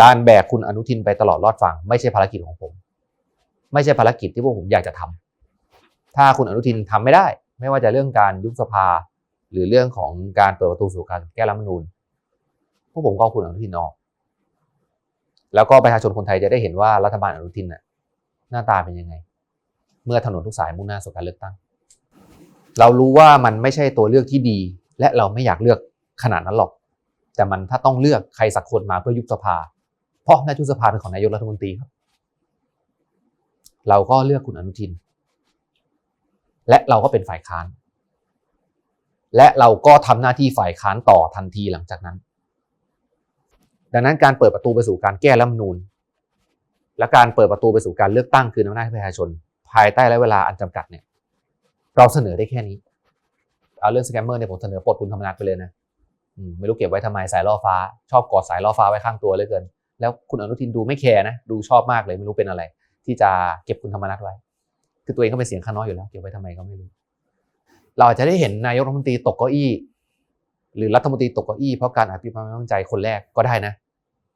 การแบกคุณอนุทินไปตลอดรอดฝั่งไม่ใช่ภารกิจของผม ไม่ใช่ภารกิจที่พวกผมอยากจะทำถ้าคุณอนุทินทำไม่ได้ ไม่ว่าจะเรื่องการยุบสภา หรือเรื่องของการเปิดประตูสู่การแก้รัฐมนูญพวกผมก็คุณอนุทินออก แล้วก็ประชาชนคนไทยจะได้เห็นว่ารัฐบาลอนุทินน่ะหน้าตาเป็นยังไง เมื่อถนนทุกสายมุ่งหน้าสู่การเลือกตั้ง เรารู้ว่ามันไม่ใช่ตัวเลือกที่ดี และเราไม่อยากเลือกขนาดนั้นหรอก แต่มันถ้าต้องเลือกใครสักคนมาเพื่อยุบสภา เพราะนายยุบสภาเป็นของนายกรัฐมนตรีครับ เราก็เลือกคุณอนุทิน และเราก็เป็นฝ่ายค้าน และเราก็ทำหน้าที่ฝ่ายค้านต่อทันทีหลังจากนั้น ดังนั้นการเปิดประตูไปสู่การแก้รัฐมนูญและการเปิดประตูไปสู่การเลือกตั้งคืนอำนาจให้ประชาชน ภายใต้ระยะเวลาอันจำกัดเนี่ย เราเสนอได้แค่นี้ เอาเรื่องสแกมเมอร์เนี่ยผมเสนอปลดคุณธรรมนัฐไปเลยนะไม่รู้เก็บไว้ทำไมสายล่อฟ้า ชอบกอดสายล่อฟ้าไว้ข้างตัวเลยเกิน แล้วคุณอนุทินดูไม่แคร์นะ ดูชอบมากเลยไม่รู้เป็นอะไร ที่จะเก็บคุณธรรมนัฐไว้ คือตัวเองก็เป็นเสียงข้างน้อยอยู่แล้วเก็บไว้ทำไมก็ไม่รู้ เราอาจจะได้เห็นนายกรัฐมนตรีตกเก้าอี้ หรือรัฐมนตรีตกเก้าอี้เพราะการอภิปรายไม่ไว้วางใจคนแรกก็ได้นะ